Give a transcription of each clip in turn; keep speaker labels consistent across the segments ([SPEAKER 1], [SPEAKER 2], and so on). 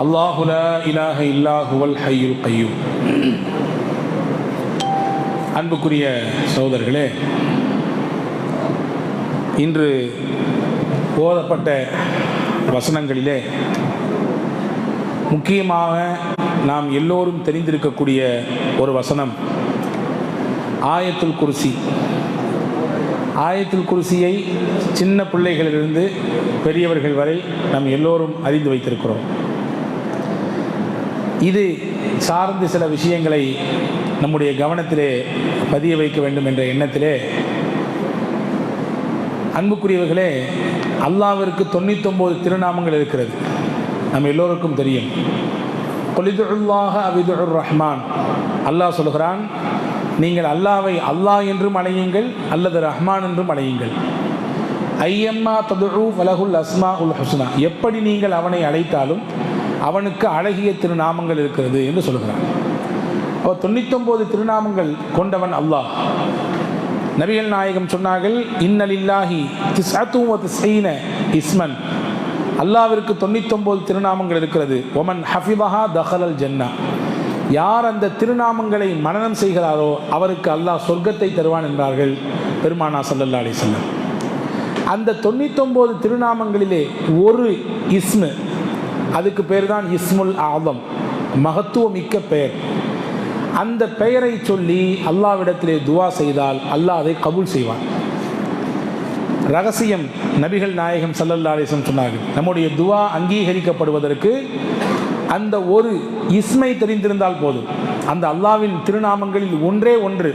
[SPEAKER 1] அல்லாஹு லா இலாஹ இல்லா ஹுவல் அன்புக்குரிய சகோதரர்களே இன்று ஓதப்பட்ட வசனங்களிலே முக்கியமாக நாம் எல்லோரும் தெரிந்திருக்கக்கூடிய ஒரு வசனம் ஆயத்துல் குருசி. ஆயத்துல் குருசியை சின்ன பிள்ளைகளிலிருந்து பெரியவர்கள் வரை நாம் எல்லோரும் அறிந்து வைத்திருக்கிறோம். இது சார்ந்து சில விஷயங்களை நம்முடைய கவனத்திலே பதிய வைக்க வேண்டும் என்ற எண்ணத்திலே அன்புக்குரியவர்களே அல்லாவிற்கு தொண்ணூத்தொம்பது திருநாமங்கள் இருக்கிறது. நம்ம எல்லோருக்கும் தெரியும். கொலிதுல்லாக அபிதுர் ரஹ்மான். அல்லாஹ் சொல்கிறான் நீங்கள் அல்லாவை அல்லாஹ் என்றும் அழையுங்கள் அல்லது ரஹ்மான் என்றும் அழையுங்கள். ஐயம்மா ததுழு வலகுல் அஸ்மா உல் ஹுஸ்னா. எப்படி நீங்கள் அவனை அழைத்தாலும் அவனுக்கு அழகிய திருநாமங்கள் இருக்கிறது என்று சொல்கிறான் அவர் தொண்ணூத்தொம்பது திருநாமங்கள் கொண்டவன் அல்லாஹ். நபிகள் நாயகம் சொன்னார்கள் இன்னலில்லாஹி திஸ்அத்தும் வ இஸ்மன். அல்லாவிற்கு தொண்ணூத்தொம்பது திருநாமங்கள் இருக்கிறது. ஒமன் ஹஃபிபஹா தஹலல் ஜன்னா. யார் அந்த திருநாமங்களை மனநம் செய்கிறாரோ அவருக்கு அல்லாஹ் சொர்க்கத்தை தருவான் என்றார்கள் பெருமானா சல்லல்லா அலிசல்லம் அந்த தொண்ணூத்தொம்பது திருநாமங்களிலே ஒரு இஸ்மு அதுக்கு பேர் தான் இஸ்முல் ஆதம் மகத்துவமிக்க பெயர். அந்த பெயரை சொல்லி அல்லாவிடத்திலே துவா செய்தால் அல்லாஹ் அதை கபூல் செய்வான். ரகசியம் நபிகள் நாயகம் சல்லல்லா அலிசம் சொன்னார்கள் நம்முடைய துவா அங்கீகரிக்கப்படுவதற்கு அந்த ஒரு இஸ்மை தெரிந்திருந்தால் போதும். அந்த அல்லாவின் திருநாமங்களில் ஒன்றே ஒன்று.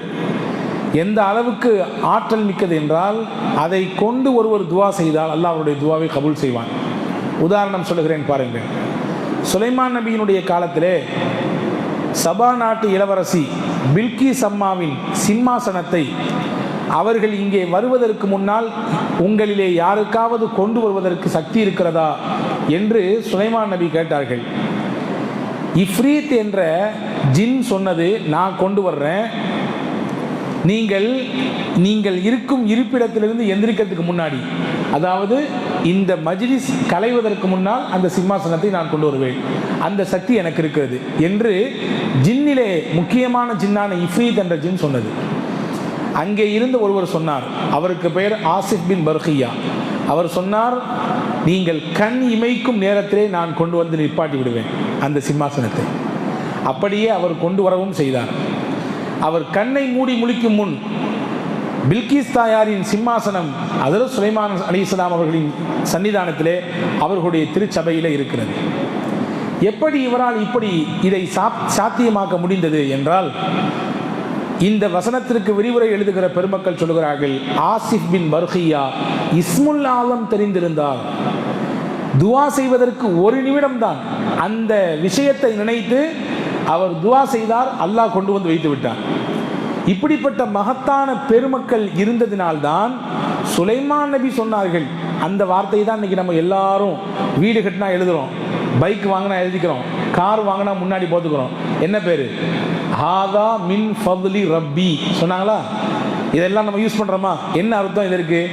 [SPEAKER 1] எந்த அளவுக்கு ஆற்றல் மிக்கது என்றால் அதை கொண்டு ஒருவர் துவா செய்தால் அல்லாஹ் அவருடைய துவாவை கபூல் செய்வான். உதாரணம் சொல்லுகிறேன் பாருங்கள். சுலைமான் நபியினுடைய காலத்திலே சபா நாட்டு இளவரசி பில்கி சம்மாவின் சிம்மாசனத்தை அவர்கள் இங்கே வருவதற்கு முன்னால் உங்களிலே யாருக்காவது கொண்டு வருவதற்கு சக்தி இருக்கிறதா என்று சுலைமான் நபி கேட்டார்கள். இஃப்ரீத் என்ற ஜின் சொன்னது நான் கொண்டு வர்றேன். நீங்கள் நீங்கள் இருக்கும் இருப்பிடத்திலிருந்து எந்திரிக்கிறதுக்கு முன்னாடி அதாவது இந்த மஜ்லிஸ் களைவதற்கு முன்னால் அந்த சிம்மாசனத்தை நான் கொண்டு வருவேன். அந்த சக்தி எனக்கு இருக்கிறது. என்று ஜின்னிலே முக்கியமான ஜின்னான இஃப்ரீத் என்ற ஜின் சொன்னது. அங்கே இருந்து ஒருவர் சொன்னார். அவருக்கு பெயர் ஆசிப் பின் பர்ஹியா அவர் சொன்னார் நீங்கள் கண் இமைக்கும் நேரத்திலே நான் கொண்டு வந்து நிப்பாட்டி விடுவேன் அந்த சிம்மாசனத்தை. அப்படியே அவர் கொண்டு வரவும் செய்தார். அவர் கண்ணை மூடி முழிக்கும் முன் பில்கிஸ் தாயாரின் சிம்மாசனம் அதில் சுலைமான் அலி இஸ்லாம் அவர்களின் சன்னிதானத்திலே அவர்களுடைய திருச்சபையில் இருக்கிறது. எப்படி இவரால் இப்படி இதை சாத்தியமாக்க முடிந்தது என்றால் இந்த வசனத்திற்கு விரிவுரை எழுதுகிற பெருமக்கள் சொல்கிறார்கள் ஆசிப் பின் பர்ஹியா இஸ்முல் ஆலம் தெரிந்திருந்தார். துவா செய்வதற்கு ஒரு நிமிடம்தான். அந்த விஷயத்தை நினைத்து அவர் துவா செய்தார் அல்லாஹ் கொண்டு வந்து வைத்து விட்டார். இப்படிப்பட்ட மகத்தான பெருமக்கள் இருந்ததினால்தான் சுலைமான் நபி சொன்னார்கள். அந்த வார்த்தை தான் இன்னைக்கு நம்ம எல்லாரும் வீடு கட்டினா எழுதுகிறோம் பைக் வாங்கினா எழுதிக்கிறோம். கார் வாங்கினா முன்னாடி போத்துக்கிறோம் என்ன பேர்? ஹாதா மின் ஃபதுலி ரப்பி. சொன்னாங்களா? இதெல்லாம் நம்ம யூஸ் பண்ணுறோமா என்ன அர்த்தம் இதற்கு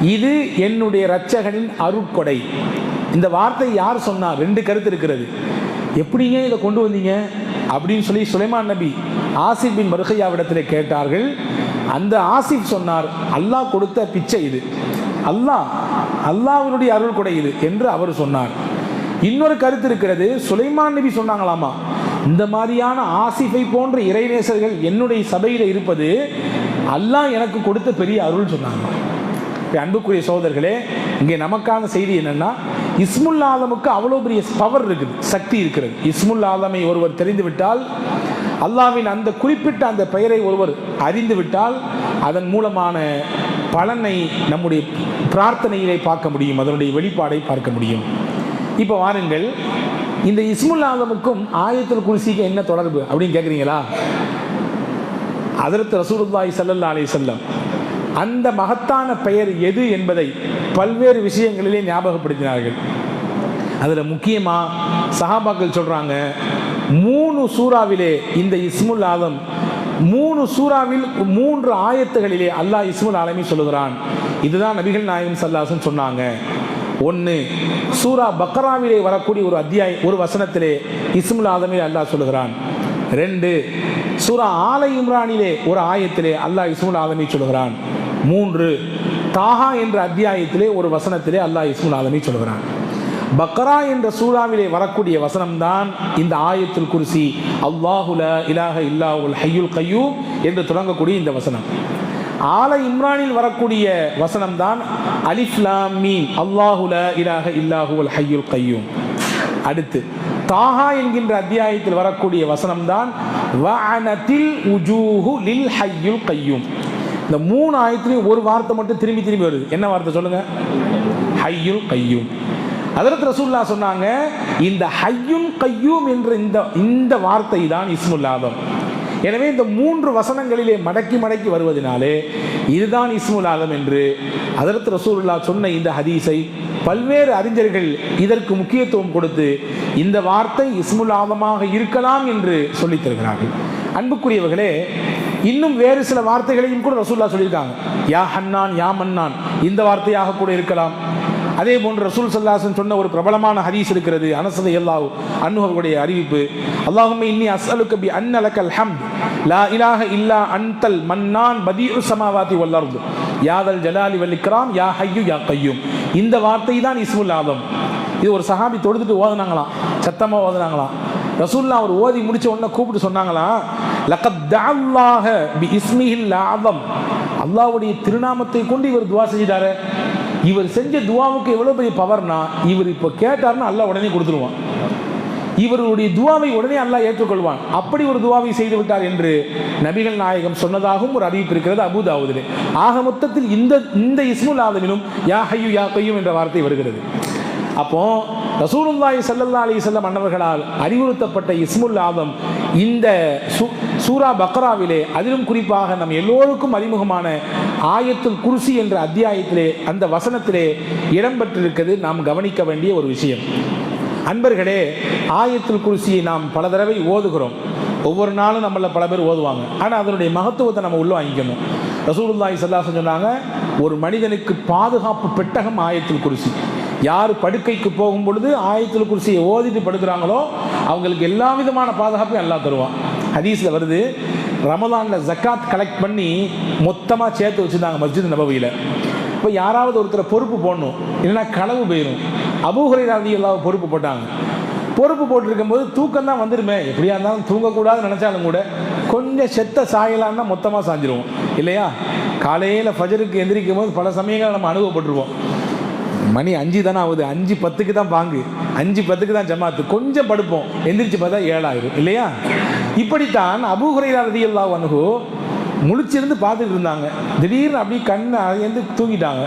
[SPEAKER 1] இது என்னுடைய ரச்சகனின் அருட்கொடை. இந்த வார்த்தை யார் சொன்னார் ரெண்டு கருத்து இருக்கிறது. எப்படிங்க இதை கொண்டு வந்தீங்க? அப்படின்னு சொல்லி சுலைமான் நபி ஆசிப் பின் மருகையாவிடத்தில் கேட்டார்கள். அந்த ஆசிப் சொன்னார் அல்லாஹ் கொடுத்த பிச்சை இது. அல்லாஹ் அல்லாஹ்வினுடைய அருள் கொடை இது என்று அவர் சொன்னார். இன்னொரு கருத்து இருக்கிறது சுலைமான் நபி சொன்னாங்களாமா இந்த மாதிரியான ஆசிஃபை போன்ற இறைநேசர்கள் என்னுடைய சபையில் இருப்பது அல்லாஹ் எனக்கு கொடுத்த பெரிய அருள் சொன்னாங்க. அன்புக்குரிய சோதர்களே இங்கே நமக்கான செய்தி என்னன்னா இஸ்முல் ஆலமுக்கு அவ்வளோ பெரிய பவர் இருக்குது சக்தி இருக்கிறது. இஸ்முல் ஆலமை ஒருவர் தெரிந்துவிட்டால் அல்லாவின் அந்த குறிப்பிட்ட அந்த பெயரை ஒருவர் அறிந்துவிட்டால் அதன் மூலமான பலனை நம்முடைய பிரார்த்தனையிலே பார்க்க முடியும் அதனுடைய வெளிப்பாடை பார்க்க முடியும். இப்போ வாருங்கள் இந்த இஸ்முல் ஆலமுக்கும் ஆயத்தில் குருசிக்கு என்ன தொடர்பு அப்படின்னு கேட்குறீங்களா அதற்கு ரசூலுல்லாய் சல்லல்லா அலி செல்லம் அந்த மகத்தான பெயர் எது என்பதை பல்வேறு விஷயங்களிலே ஞாபகப்படுத்தினார்கள். அதில் முக்கியமாக சஹாபாக்கள் சொல்கிறாங்க மூணு சூறாவிலே இந்த இஸ்முல் ஆலம் மூணு சூறாவில் மூன்று ஆயத்துகளிலே அல்லாஹ் இஸ்முல் ஆலமி சொல்லுகிறான். இதுதான் நபிகள் நாயகம் சல்லாசன் சொன்னாங்க. ஒன்று சூரா பக்ராவிலே வரக்கூடிய ஒரு அத்தியாயம் ஒரு வசனத்திலே இஸ்முல் ஆலமி அல்லாஹ் சொல்லுகிறான். ரெண்டு சூரா ஆலை இம்ரானிலே ஒரு ஆயத்திலே அல்லாஹ் இஸ்முல் ஆலமி சொல்லுகிறான். மூன்று தாஹா என்ற அத்தியாயத்திலே ஒரு வசனத்திலே அல்லாஹ் இஸ்முல் ஆலமி சொல்லுகிறான். பக்ரா என்ற சூறாவிலே வரக்கூடிய வசனம்தான் இந்த ஆயத்தில் குர்சி அல்லாஹுல இலாக இல்லாஹுல் ஹய்யுல் கையூம் என்று தொடங்கக்கூடிய இந்த வசனம். ஆல இம்ரானில் வரக்கூடிய வசனம்தான் அலிஃப்லாம் மீன் அல்லாஹுல இலாக இல்லாஹுல் ஹய்யுல் கையூம் அடுத்து தாஹா என்கின்ற அத்தியாயத்தில் வரக்கூடிய வசனம்தான் தான் உஜூஹு லில் ஹையுல் கையூம் இந்த மூணு ஆயத்திலையும் ஒரு வார்த்தை மட்டும் திரும்பி திரும்பி வருது. என்ன வார்த்தை சொல்லுங்க? ஹையுல் கையூம் அதற்கு ரசூல்லா சொன்னாங்க இந்த ஹையும் கையூம் என்ற இந்த இந்த வார்த்தை தான் இஸ்முல்லாதம் எனவே இந்த மூன்று வசனங்களிலே மடக்கி மடக்கி வருவதனாலே இதுதான் இஸ்முல் ஆதம் என்று அதற்கு ரசூல்லா சொன்ன இந்த ஹதீஸை பல்வேறு அறிஞர்கள் இதற்கு முக்கியத்துவம் கொடுத்து இந்த வார்த்தை இஸ்முல் ஆதமாக இருக்கலாம் என்று சொல்லித் தருகிறார்கள். அன்புக்குரியவர்களே இன்னும் வேறு சில வார்த்தைகளையும் கூட ரசூல்லா சொல்லியிருக்காங்க. யா ஹன்னான் யா மன்னான் இந்த வார்த்தையாக கூட இருக்கலாம். அதே போன்று ரசூல் சல்லாசன் சொன்ன ஒரு பிரபலமான ஹதீஸ் இருக்கிறது அனசத எல்லாவு அன்னுடைய அறிவிப்பு. அல்லாஹுமே இன்னி அஸ்அலுக்க பி அன்னலக்கல் ஹம் லா இலாக இல்லா அன்தல் மன்னான் பதியு சமாவாதி வல்லர்ந்து யாதல் ஜலாலி வல் யா ஹையு யா கையும். இந்த வார்த்தை தான் இஸ்முல் ஆதம். இது ஒரு சஹாபி தொடுத்துட்டு ஓதுனாங்களாம். சத்தமாக ஓதுனாங்களாம். ரசூல்லா அவர் ஓதி முடிச்ச உடனே கூப்பிட்டு சொன்னாங்களாம் லக்கத் தஅல்லாஹ பி இஸ்மிஹில் ஆதம். அல்லாஹ்வுடைய திருநாமத்தை கொண்டு இவர் துவா செஞ்சிட்டாரு. இவர் செஞ்ச துவாவுக்கு எவ்வளோ பெரிய பவர்னா இவர் இப்போ கேட்டார்னா அல்லா உடனே கொடுத்துருவான். இவருடைய துவாவை உடனே அல்லாஹ் ஏற்றுக்கொள்வான். அப்படி ஒரு துவாவை செய்து விட்டார் என்று நபிகள் நாயகம் சொன்னதாகவும் ஒரு அறிவிப்பு இருக்கிறது அபுதாவுதிலே ஆக மொத்தத்தில் இந்த இந்த இஸ்முல் ஆதமிலும் யா ஹையு யா கையும் என்ற வார்த்தை வருகிறது. அப்போ ரசூலுல்லாஹி சல்லல்லா அலி வஸல்லம் மன்னர்களால் அறிவுறுத்தப்பட்ட இஸ்முல் ஆதம் இந்த சூ- சூரா பக்ராவிலே அதிலும் குறிப்பாக நம் எல்லோருக்கும் அறிமுகமான ஆயத்துல் குருசி என்ற அத்தியாயத்திலே அந்த வசனத்திலே இடம்பெற்றிருக்கிறது. நாம் கவனிக்க வேண்டிய ஒரு விஷயம். அன்பர்களே ஆயத்துல் குருசியை நாம் பல தடவை ஓதுகிறோம். ஒவ்வொரு நாளும் நம்மள பல பேர் ஓதுவாங்க. ஆனால் அதனுடைய மகத்துவத்தை நம்ம உள்ள வாங்கிக்கணும். ரசூலுல்லாஹி ஸல்லல்லாஹு சொன்னாங்க ஒரு மனிதனுக்கு பாதுகாப்பு பெட்டகம் ஆயத்தில் குர்சி. யார் படுக்கைக்கு போகும் பொழுது ஆயத்தில் குர்சியை ஓதிட்டு படுக்கிறாங்களோ அவங்களுக்கு எல்லா விதமான பாதுகாப்பும் எல்லாம் தருவான். ஹதீஸில் வருது ரமலானில் ஜக்காத் கலெக்ட் பண்ணி மொத்தமாக சேர்த்து வச்சுருந்தாங்க மஸ்ஜித் நபவியில். இப்போ யாராவது ஒருத்தரை பொறுப்பு போடணும் இல்லைன்னா களவு போயிடும் அபூஹரை ராதி எல்லாம் பொறுப்பு போட்டாங்க. பொறுப்பு போட்டிருக்கும்போது தூக்கம் தான் வந்துடுமே எப்படியா இருந்தாலும் தூங்கக்கூடாதுன்னு நினச்சாலும் கூட கொஞ்சம் செத்த சாயலான்னா மொத்தமாக சாஞ்சிருவோம். இல்லையா? காலையில் ஃபஜருக்கு எந்திரிக்கும் போது பல சமயங்கள் நம்ம அனுபவப்பட்டுருவோம் மணி அஞ்சு தானே ஆகுது. அஞ்சு பத்துக்கு தான் பாங்கு. அஞ்சு பத்துக்கு தான் ஜமாத்து. கொஞ்சம் படுப்போம். எந்திரிச்சு பார்த்தா ஏழாயிரம். இல்லையா? இப்படித்தான் அபூஹரையா ரதியல்லா வனுகு முழிச்சிருந்து பார்த்துட்டு இருந்தாங்க. திடீர்னு அப்படியே கண்ணை அழைந்து தூங்கிட்டாங்க.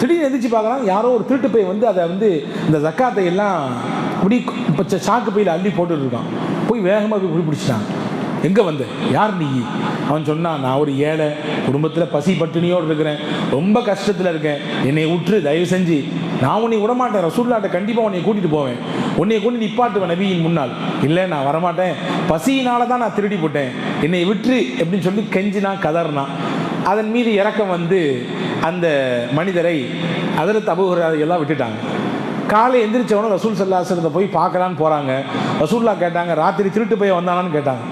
[SPEAKER 1] திடீர்னு எந்திரிச்சு பார்க்கலாம் யாரோ ஒரு திருட்டு பை வந்து அதை வந்து இந்த ஜக்காத்தை எல்லாம் அப்படி இப்போ சாக்கு பையில் அள்ளி போட்டுட்டு இருக்கான். போய் வேகமாக போய் பிடிச்சிட்டாங்க எங்கே வந்த? யார் நீ? அவன் சொன்னான் நான் ஒரு ஏழை குடும்பத்தில் பசி பட்டினியோடு இருக்கிறேன் ரொம்ப கஷ்டத்தில் இருக்கேன். என்னை விட்டுரு தயவு செஞ்சு நான் உன்னை விடமாட்டேன். ரசூல்லாட்ட கண்டிப்பாக உன்னை கூட்டிகிட்டு போவேன். உன்னை கொண்டு நிப்பாட்டுவேன் நபியின் முன்னால். இல்லை நான் வரமாட்டேன். பசியினால தான் நான் திருடி போட்டேன். என்னை விட்டுரு அப்படின்னு சொல்லி கெஞ்சினா கதறினா. அதன் மீது இறக்கம் வந்து அந்த மனிதரை அதில் அபுகுறாதை எல்லாம் விட்டுட்டாங்க. காலை எந்திரிச்சவனும் ரசூல் சல்லாசனத்தை போய் பார்க்கலான்னு போகிறாங்க ரசூல்லா கேட்டாங்க ராத்திரி திருட்டு போய் வந்தானான்னு கேட்டாங்க.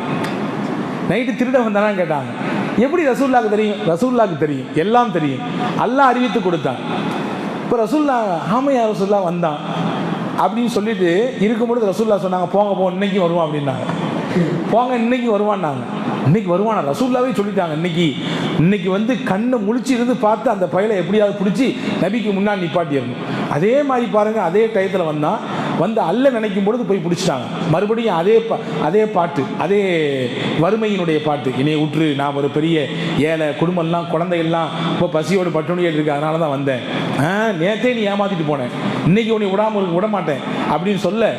[SPEAKER 1] நைட்டு திருட வந்தானான்னு கேட்டாங்க. எப்படி ரசூல்லாக்கு தெரியும்? ரசூல்லாக்கு தெரியும். எல்லாம் தெரியும். எல்லாம் அறிவித்து கொடுத்தான். இப்போ ரசூல்லா ஆமையா ரசூல்லா வந்தான். அப்படின்னு சொல்லிட்டு இருக்கும்பொழுது ரசூல்லா சொன்னாங்க போங்க போ இன்னைக்கு வருவான் அப்படின்னாங்க. போங்க இன்னைக்கு வருவான்னாங்க இன்னைக்கு வருவானா? ரசூல்லாவே சொல்லிட்டாங்க இன்னைக்கு இன்னைக்கு வந்து கண்ணை முழிச்சு இருந்து பார்த்து அந்த பயலை எப்படியாவது பிடிச்சி நபிக்கு முன்னாடி நிப்பாட்டிடணும். அதே மாதிரி பாருங்கள் அதே டயத்தில் வந்தான். வந்து அல்ல நினைக்கும் பொழுது போய் பிடிச்சிட்டாங்க. மறுபடியும் அதே பா அதே பாட்டு அதே வறுமையினுடைய பாட்டு. என்னைய உற்று நான் ஒரு பெரிய ஏழை குடும்பம்லாம் குழந்தைகள்லாம் இப்போ பசியோடு பட்டுணியில் இருக்கு அதனால தான் வந்தேன். ஆ நேத்தே நீ ஏமாத்திட்டு போனேன் இன்னைக்கு உன்னை விடாமல் இருக்க விட மாட்டேன். அப்படின்னு சொல்ல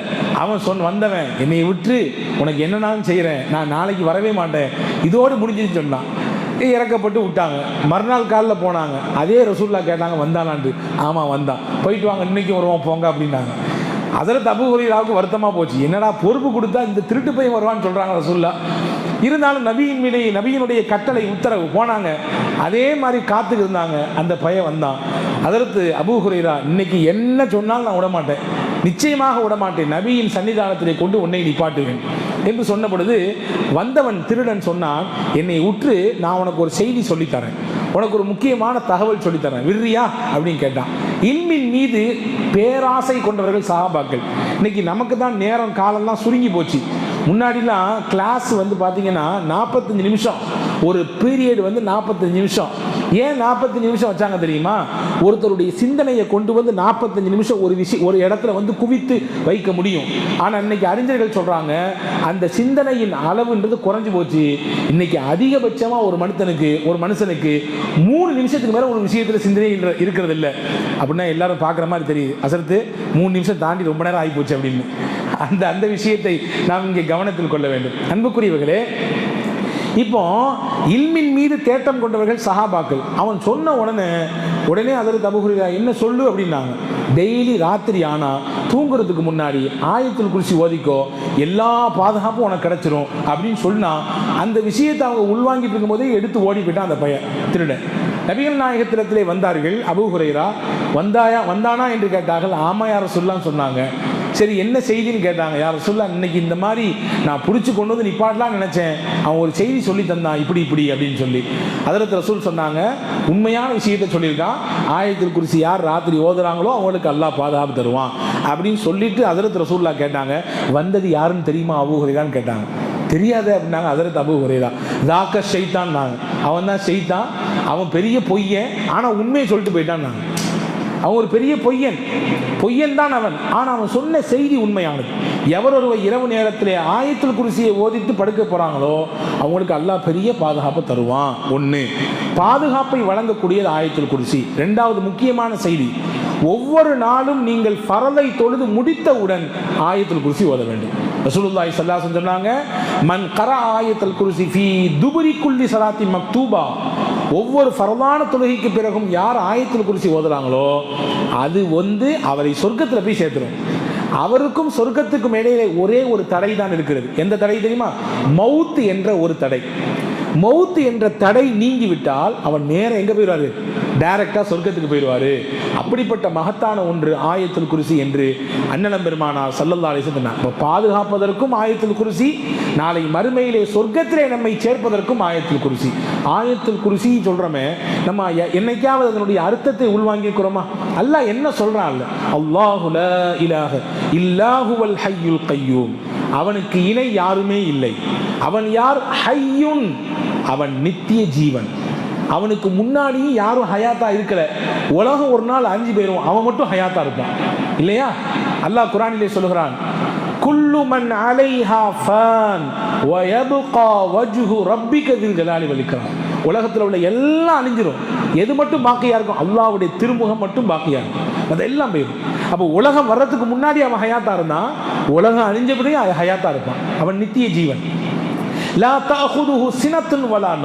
[SPEAKER 1] அவன் சொன் வந்தவன் என்னை விட்டு உனக்கு என்னன்னாலும் செய்கிறேன் நான் நாளைக்கு வரவே மாட்டேன். இதோடு முடிஞ்சுன்னு சொன்னான். இறக்கப்பட்டு விட்டாங்க. மறுநாள் காலில் போனாங்க. அதே ரசூல்லா கேட்டாங்க வந்தானான்ட்டு ஆமாம் வந்தான். போயிட்டு வாங்க இன்னைக்கு வருவோம் போங்க அப்படின்னாங்க. அதில் தப்பு ஹுரைராவுக்கு வருத்தமாக போச்சு. என்னடா பொறுப்பு கொடுத்தா இந்த திருட்டு பையன் வருவான்னு சொல்கிறாங்க ரசூல்லா இருந்தாலும் நபியின் மீது நபியினுடைய கட்டளை உத்தரவு போனாங்க. அதே மாதிரி காத்துக்கு இருந்தாங்க. அந்த பையன் வந்தான். அதற்கு அபு ஹுரைரா இன்னைக்கு என்ன சொன்னாலும் நான் விடமாட்டேன் நிச்சயமாக விடமாட்டேன் நபியின் சன்னிதானத்திலே கொண்டு உன்னை நிப்பாட்டுவேன். என்று சொன்ன பொழுது வந்தவன் திருடன் சொன்னான் என்னை உற்று நான் உனக்கு ஒரு செய்தி சொல்லித்தரேன். உனக்கு ஒரு முக்கியமான தகவல் சொல்லித்தரேன். விடுறியா? அப்படின்னு கேட்டான். இன்மின் மீது பேராசை கொண்டவர்கள் சகாபாக்கள் இன்னைக்கு நமக்கு தான் நேரம் காலம்லாம் சுருங்கி போச்சு. முன்னாடிலாம் கிளாஸ் வந்து பார்த்தீங்கன்னா நாற்பத்தஞ்சு நிமிஷம். ஒரு பீரியட் வந்து நாற்பத்தஞ்சு நிமிஷம். ஏன் நாற்பத்தஞ்சு நிமிஷம் வச்சாங்க தெரியுமா? ஒருத்தருடைய சிந்தனையை கொண்டு வந்து நாற்பத்தஞ்சு நிமிஷம் ஒரு விஷயம் ஒரு இடத்துல வந்து குவித்து வைக்க முடியும். ஆனால் இன்னைக்கு அறிஞர்கள் சொல்கிறாங்க அந்த சிந்தனையின் அளவுன்றது குறைஞ்சி போச்சு. இன்னைக்கு அதிகபட்சமாக ஒரு மனுஷனுக்கு ஒரு மனுஷனுக்கு மூணு நிமிஷத்துக்கு மேலே ஒரு விஷயத்தில் சிந்தனை இல்ல- இருக்கிறது இல்லை அப்படின்னா எல்லாரும் பார்க்குற மாதிரி தெரியுது. அசரத்து மூணு நிமிஷம் தாண்டி ரொம்ப நேரம் ஆகி போச்சு அப்படின்னு. அந்த அந்த விஷயத்தை நாம் இங்கே கவனத்தில் கொள்ள வேண்டும். அன்புக்குரியவர்களே இப்போ இல்மின் மீது தேட்டம் கொண்டவர்கள் சஹாபாக்கள். அவன் சொன்ன உடனே உடனே அதில் தபுகுரியா என்ன சொல்லு? அப்படின்னாங்க. டெய்லி ராத்திரி ஆனால் தூங்குறதுக்கு முன்னாடி ஆயத்தில் குறிச்சி ஓதிக்கோ எல்லா பாதுகாப்பும் உனக்கு கிடைச்சிரும். அப்படின்னு சொன்னால் அந்த விஷயத்தை அவங்க உள்வாங்கிட்டு இருக்கும்போதே எடுத்து ஓடி போயிட்டான் அந்த பையன். திருடன். நபிகள் நாயகத்திடத்திலே வந்தார்கள் அபு ஹுரைரா வந்தாயா வந்தானா? என்று கேட்டார்கள். ஆமையார சொல்லான்னு சொன்னாங்க. சரி என்ன செய்தின்னு கேட்டாங்க. யார் சொல்ல இன்னைக்கு இந்த மாதிரி நான் பிடிச்சி கொண்டு வந்து நிப்பாட்டலாம் நினச்சேன். அவன் ஒரு செய்தி சொல்லி தந்தான் இப்படி இப்படி அப்படின்னு சொல்லி. அதில் ரசூல் சொன்னாங்க உண்மையான விஷயத்தை சொல்லியிருக்கான். ஆயத்தில் குறித்து யார் ராத்திரி ஓதுறாங்களோ அவங்களுக்கு அல்லாஹ் பாதுகாப்பு தருவான். அப்படின்னு சொல்லிட்டு அதிரத் ரசூல்லா கேட்டாங்க. வந்தது யாருன்னு தெரியுமா? அபூஹுரைதான்னு கேட்டாங்க. தெரியாது அப்படின்னாங்க அதிரத் அபு தான் தாக்க ஷெய்தான் நாங்கள் அவன் தான் ஷெய்தான் அவன் பெரிய பொய்யன். ஆனால் உண்மையை சொல்லிட்டு போயிட்டான் நாங்கள் அவன் ஒரு பெரிய பொய்யன். பொய்யன் தான் அவன். ஆனால் அவன் சொன்ன செய்தி உண்மையானது. எவர் ஒருவர் இரவு நேரத்தில் ஆயத்தில் குருசியை ஓதித்து படுக்க போகிறாங்களோ அவங்களுக்கு அல்லாஹ் பெரிய பாதுகாப்பை தருவான். ஒன்று பாதுகாப்பை வழங்கக்கூடியது ஆயத்தில் குருசி. ரெண்டாவது முக்கியமான செய்தி ஒவ்வொரு நாளும் நீங்கள் பரலை தொழுது முடித்தவுடன் ஆயத்தில் குருசி ஓத வேண்டும். ரசூலுல்லாஹி ஸல்லல்லாஹு சொன்னாங்க மன் கர ஆயத்தில் குருசி ஃபீ துபுரி குல்லி சலாத்தி மக்தூபா. ஒவ்வொரு ஃபரதான தொழுகைக்கு பிறகும் யார் ஆயத்தில் குறிச்சி ஓதுறாங்களோ அது வந்து அவரை சொர்க்கத்தில் போய் சேர்த்துடும் அவருக்கும் சொர்க்கத்துக்கும் இடையிலே ஒரே ஒரு தடை தான் இருக்கிறது. எந்த தடை தெரியுமா? மவுத்து என்ற ஒரு தடை. மௌத்து என்ற தடை நீங்கிவிட்டால் அவன் நேரம் எங்கே போயிடுவாரு? டைரக்டாக சொர்க்கத்துக்கு போயிடுவாரு. அப்படிப்பட்ட மகத்தான ஒன்று ஆயத்தில் குருசி என்று அண்ணலம் பெருமானா சல்லல்லா அலிசன் சொன்னார். அப்போ பாதுகாப்பதற்கும் ஆயத்தில் குருசி நாளை மறுமையிலே சொர்க்கத்திலே நம்மை சேர்ப்பதற்கும் ஆயத்தில் குருசி. ஆயத்தில் குருசி சொல்கிறோமே நம்ம என்னைக்காவது அதனுடைய அர்த்தத்தை உள்வாங்கிக்கிறோமா? அல்ல என்ன சொல்கிறான் அல்ல அல்லாஹுல இலாக இல்லாஹுவல் ஹையுல் கையூம். அவனுக்கு இணை யாருமே இல்லை. அவன் யார்? ஹையுன். அவன் நித்திய ஜீவன். அவனுக்கு முன்னாடியும் யாரும் ஹயாத்தா இருக்கல. உலகம் ஒரு நாள் அஞ்சு போயிரும். அவன் மட்டும் ஹயாத்தா இருப்பான். இல்லையா? அல்லாஹ் குரானிலே சொல்லுகிறான் குல்லு மன் அலைஹா ஃபான் வயபுகா வஜ்ஹு ரப்பிக தில் ஜலாலி வலிக்கிறான். உலகத்தில் உள்ள எல்லாம் அழிஞ்சிரும். எது மட்டும் பாக்கியா இருக்கும்? அல்லாவுடைய திருமுகம் மட்டும் பாக்கியா இருக்கும். அதெல்லாம் போயிடும். அப்போ உலகம் வர்றதுக்கு முன்னாடி அவன் ஹயாத்தா இருந்தான். உலகம் அழிஞ்ச பிறகு அவன் ஹயாத்தா இருப்பான். அவன் நித்திய ஜீவன். லா தஅஹுதுஹு சினத்துன் வலா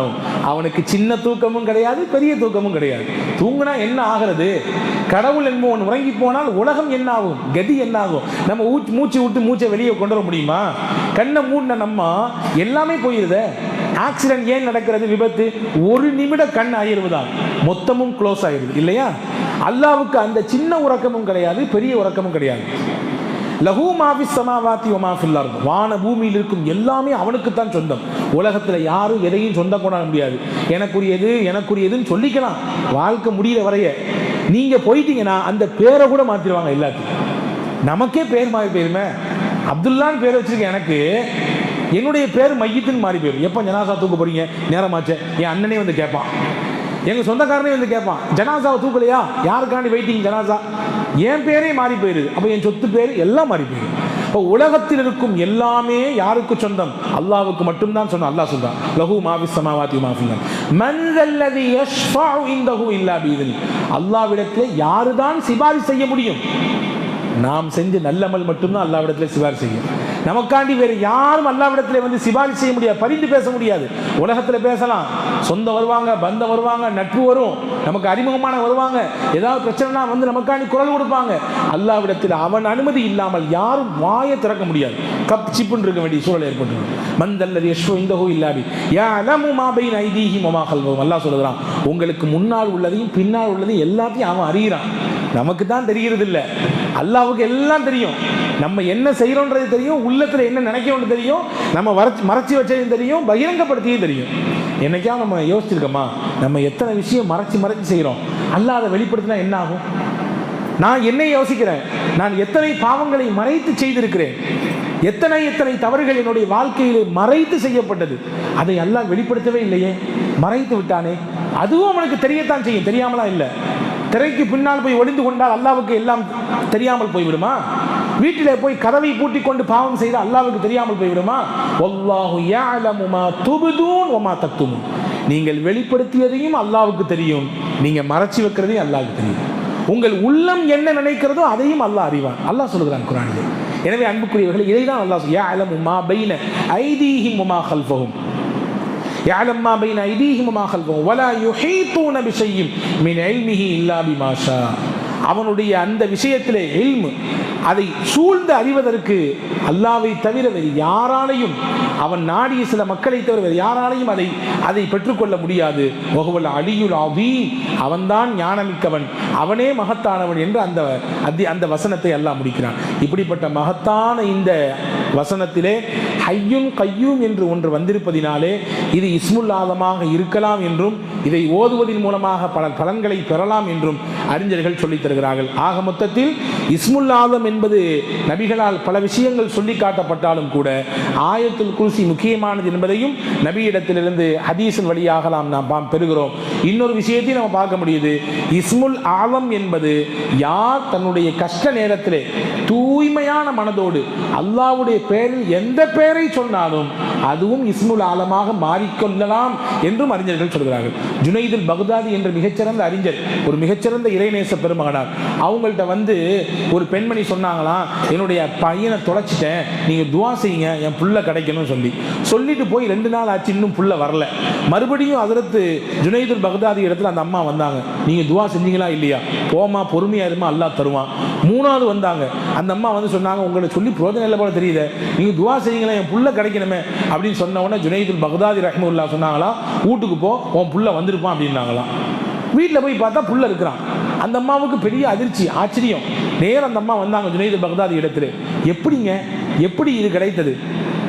[SPEAKER 1] அவனுக்கு சின்ன தூக்கமும் கிடையாது பெரிய தூக்கமும் கிடையாது. தூங்குனா என்ன ஆகிறது? கடவுள் என்பவன் உறங்கி போனால் உலகம் என்ன ஆகும்? கதி என்ன ஆகும்? நம்ம ஊச்சு மூச்சு விட்டு மூச்சை வெளியே கொண்டு வர முடியுமா? கண்ணை மூடின நம்ம எல்லாமே போயிருதே. ஆக்சிடென்ட் ஏன் நடக்கிறது? விபத்து. ஒரு நிமிட கண் ஆயிருவதால் மொத்தமும் க்ளோஸ் ஆயிருது. இல்லையா? அல்லாவுக்கு அந்த சின்ன உறக்கமும் கிடையாது பெரிய உறக்கமும் கிடையாது. லஹூ மாஃபி சமாவாத்தி ஒமாஃபில் வான பூமியில் இருக்கும் எல்லாமே அவனுக்குத்தான் சொந்தம். உலகத்தில் யாரும் எதையும் சொந்தம் கொண்டாட முடியாது. எனக்குரியது எனக்குரியதுன்னு சொல்லிக்கலாம். வாழ்க்கை முடியல வரைய. நீங்கள் போயிட்டீங்கன்னா அந்த பேரை கூட மாற்றிடுவாங்க எல்லாத்தையும். நமக்கே பேர் மாறி போயிருமே. அப்துல்லான்னு பேர் வச்சிருக்கேன் எனக்கு. என்னுடைய பேர் மையத்துன்னு மாறி போயிடும் எப்போ ஜனாசா தூக்க போறீங்க? நேரமாச்சே. என் அண்ணனே வந்து கேட்பான். எங்கள் சொந்தக்காரனே வந்து கேட்பான் ஜனாசாவை தூக்கலையா? யாருக்காண்டி வெயிட்டிங் ஜனாசா? என் பேரே மாறி போயிருது அப்போ என் சொத்து பேர் எல்லாம் மாறி போயிடுது. இப்போ உலகத்தில் இருக்கும் எல்லாமே யாருக்கு சொந்தம்? அல்லாவுக்கு மட்டும்தான் சொன்னோம் அல்லாஹ் சொல்றான் லஹு மாவி சமாவாத்தி மாஃபில்லன் மன்தல்லதி யஷ்ஃபஉ இந்தஹு இல்லா பீதனி. அல்லாஹ்விடத்திலே யாருதான் சிபாரிசு செய்ய முடியும்? நாம் செஞ்ச நல்லமல் மட்டும்தான் அல்லாவிடத்தில் சிபாரிசு செய்யும். நமக்காண்டி வேறு யாரும் அல்லாவிடத்தில் வந்து சிபாரிசு செய்ய முடியாது பரிந்து பேச முடியாது. உலகத்தில் பேசலாம். சொந்த வருவாங்க பந்தம் வருவாங்க நட்பு வரும். நமக்கு அறிமுகமான வருவாங்க. ஏதாவது பிரச்சனைனா வந்து நமக்காண்டி குரல் கொடுப்பாங்க. அல்லாவிடத்தில் அவன் அனுமதி இல்லாமல் யாரும் வாயை திறக்க முடியாது. கப் சிப்புன்னு இருக்க வேண்டிய சூழல் ஏற்பட்டு மந்தல்லது யஷ்வ இந்தகோ இல்லாபி யா அலமு மாபைன் ஐதீஹி மமா கல்வம் அல்லாஹ் சொல்லுகிறான் உங்களுக்கு முன்னால் உள்ளதையும் பின்னால் உள்ளதையும் எல்லாத்தையும் அவன் அறிகிறான் நமக்கு தான் தெரிகிறது இல்லை அல்லாவுக்கு எல்லாம் தெரியும். நம்ம என்ன செய்கிறோன்றது தெரியும் உள்ளத்தில் என்ன நினைக்கிறோன்னு தெரியும் நம்ம வரைச்சி மறைச்சி வச்சதையும் தெரியும் பகிரங்கப்படுத்தியும் தெரியும். என்னைக்கா நம்ம யோசிச்சிருக்கோமா? நம்ம எத்தனை விஷயம் மறைச்சி மறைச்சி செய்கிறோம் அல்லாஹ் அதை வெளிப்படுத்தினா என்ன ஆகும்? நான் என்னை யோசிக்கிறேன். நான் எத்தனை பாவங்களை மறைத்து செய்திருக்கிறேன். எத்தனை எத்தனை தவறுகள் என்னுடைய வாழ்க்கையிலே மறைத்து செய்யப்பட்டது. அதை எல்லாம் வெளிப்படுத்தவே இல்லையே. மறைத்து விட்டானே. அதுவும் அவனுக்கு தெரியத்தான் செய்யும். தெரியாமலாம் இல்லை. திரைக்கு பின்னால் போய் ஒளிந்து கொண்டால் அல்லாவுக்கு எல்லாம் தெரியாமல் போய்விடுமா? வீட்டிலே போய் கதவை பூட்டி கொண்டு பாவம் செய்து அல்லாவுக்கு தெரியாமல் போய்விடுமா? வல்லாஹு யஅலமு துபுதூன் வமா தத்துமும் நீங்கள் வெளிப்படுத்தியதையும் அல்லாவுக்கு தெரியும். நீங்க மறைச்சி வைக்கிறதையும் அல்லாவுக்கு தெரியும். உங்கள் உள்ளம் என்ன நினைக்கிறதோ அதையும் அல்லாஹ் அறிவான். அல்லாஹ் சொல்லுகிறான் குரானிலே. எனவே அன்புக்குரியவர்கள் இதை தான் அல்லாஹ் யஅலமு மா பைன ஐதீஹிம் உமா கல்ஃபஹும். يعلم ما بين أيديهم وما خلفهم ولا يحيطون بشيء من علمه إلا بما شاء அவனுடைய அந்த விஷயத்திலே எல்மு அதை சூழ்ந்து அறிவதற்கு அல்லாவை தவிர வேறு யாராலையும் அவன் நாடிய சில மக்களை தவிர வேறு யாராலையும் அதை அதை பெற்றுக்கொள்ள முடியாது ஒகுவல் அலியுல் ஆவி அவன்தான் ஞானமிக்கவன் அவனே மகத்தானவன் என்று அந்த அத்தி அந்த வசனத்தை அல்லாஹ் முடிக்கிறான் இப்படிப்பட்ட மகத்தான இந்த வசனத்திலே ஹையும் கையும் என்று ஒன்று வந்திருப்பதினாலே இது இஸ்முல் ஆதமாக இருக்கலாம் என்றும் இதை ஓதுவதன் மூலமாக பல பலன்களை பெறலாம் என்றும் அறிஞர்கள் சொல்லித் தருகிறார்கள். ஆக மொத்தத்தில் இஸ்முல் ஆலம் என்பது நபிகளால் பல விஷயங்கள் சொல்லி காட்டப்பட்டாலும் கூட ஆயத்துல் குர்சி முக்கியமானது என்பதையும் நபியிடத்திலிருந்து ஹதீஸின் வழியாக நாம் நாம் பெறுகிறோம். இன்னொரு விஷயத்தையும் நம்ம பார்க்க முடியுது. இஸ்முல் ஆலம் என்பது யார் தன்னுடைய கஷ்ட நேரத்திலே தூய்மையான மனதோடு அல்லாஹ்வுடைய பெயரில் எந்த பெயரை சொன்னாலும் அதுவும் இஸ்முல் ஆலமாக மாறிக்கொள்ளலாம் என்றும் அறிஞர்கள் சொல்கிறார்கள். ஜுனைதுல் பகுதாதி என்ற மிகச்சிறந்த அறிஞர் ஒரு மிகச்சிறந்த இறைநேச பெருமகனார். அவங்கள்ட்ட வந்து ஒரு பெண்மணி சொன்னாங்களாம் என்னுடைய பையனை தொலைச்சிட்டேன் நீங்கள் துவா செய்யுங்க என் புள்ள கிடைக்கணும்னு சொல்லி. சொல்லிட்டு போய் ரெண்டு நாள் ஆச்சு இன்னும் புள்ள வரல. மறுபடியும் அதற்கு ஜுனைதுல் பக்தாதி இடத்துல அந்த அம்மா வந்தாங்க. நீங்கள் துவா செஞ்சீங்களா இல்லையா? போமா பொறுமையா இருமா அல்லாஹ் தருவான். மூணாவது வந்தாங்க. அந்த அம்மா வந்து சொன்னாங்க உங்களை சொல்லி பிரோஜனம் இல்லை போல தெரியுது. நீங்கள் துவா செய்யுங்களேன் என் புள்ள கிடைக்கணுமே. அப்படின்னு சொன்ன உடனே ஜுனைதுல் பக்தாதி ரஹ்முல்லா சொன்னாங்களா வீட்டுக்கு போ உன் புள்ள வந்திருப்பான் அப்படின்னாங்களாம். வீட்டில் போய் பார்த்தா புள்ள இருக்கிறான். அந்த அம்மாவுக்கு பெரிய அதிர்ச்சி ஆச்சரியம். நேரம் அந்த அம்மா வந்தாங்க ஜுனைது பகதாதி இடத்துல. எப்படிங்க? எப்படி இது கிடைத்தது?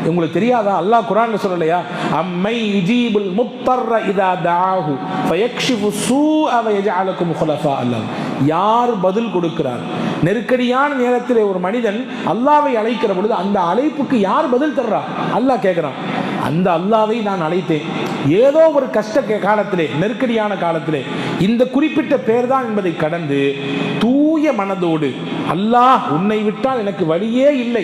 [SPEAKER 1] உங்களுக்கு தெரியாதா? அல்லாஹ் குரான் சொல்லலையா? அம்மை யுஜீபுல் முத்தர்ர இதா தாஹு ஃபயக்ஷிஃபு சூ அவை யஜஅலக்கும் ஹுலஃபா அல்லாஹ். யார் பதில் கொடுக்கிறார்? நெருக்கடியான நேரத்தில் ஒரு மனிதன் அல்லாவை அழைக்கிற பொழுது அந்த அழைப்புக்கு யார் பதில் தர்றா? அல்லாஹ் கேட்குறான். அந்த அல்லாவை நான் அழைத்தேன். ஏதோ ஒரு கஷ்ட காலத்திலே நெருக்கடியான காலத்திலே இந்த குறிப்பிட்ட பேர் தான் என்பதை கடந்து தூய மனதோடு அல்லாஹ் உன்னை விட்டால் எனக்கு வழியே இல்லை.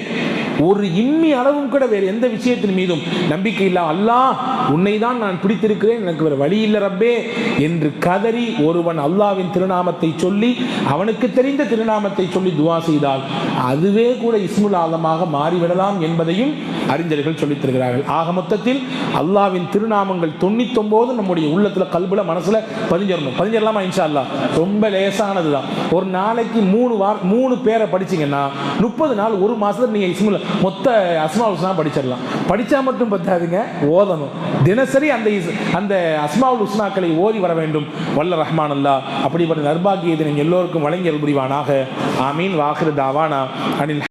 [SPEAKER 1] ஒரு இம்மி அளவும் கூட வேறு எந்த விஷயத்தின் மீதும் நம்பிக்கை இல்லா. அல்லாஹ் உன்னை தான் நான் பிடித்திருக்கிறேன் எனக்கு வேறு வழி இல்லை ரப்பே என்று கதறி ஒருவன் அல்லாவின் திருநாமத்தை சொல்லி அவனுக்கு தெரிந்த திருநாமத்தை சொல்லி துவா செய்தால் அதுவே கூட இஸ்முல் ஆலமாக மாறிவிடலாம் என்பதையும் அறிஞர்கள் சொல்லித் தருகிறார்கள் ஆக மொத்தத்தில் அல்லாவின் திருநாமங்கள் தொண்ணூத்தொம்போது நம்முடைய உள்ளத்துல கல்புல மனசுல பதிஞ்சிடணும் பதிஞ்சிடலாமா இன்ஷா அல்லாஹ்? ரொம்ப லேசானது தான் ஒரு நாளைக்கு மூணு வார் மூணு மூணு பேரை படிச்சீங்கன்னா முப்பது நாள் ஒரு மாசத்துல நீங்க இஸ்மில் மொத்த அஸ்மா படிச்சிடலாம். படிச்சா மட்டும் பத்தாதுங்க ஓதணும். தினசரி அந்த இஸ்- அந்த அஸ்மாவுல் உஸ்னாக்களை ஓதி வர வேண்டும். வல்ல ரஹ்மான் அல்லா அப்படிப்பட்ட நர்பாகியத்தை நீங்கள் எல்லோருக்கும் வழங்கி அல்புரிவானாக புரிவானாக. ஆமீன் வாஹிரு தாவானா அனில்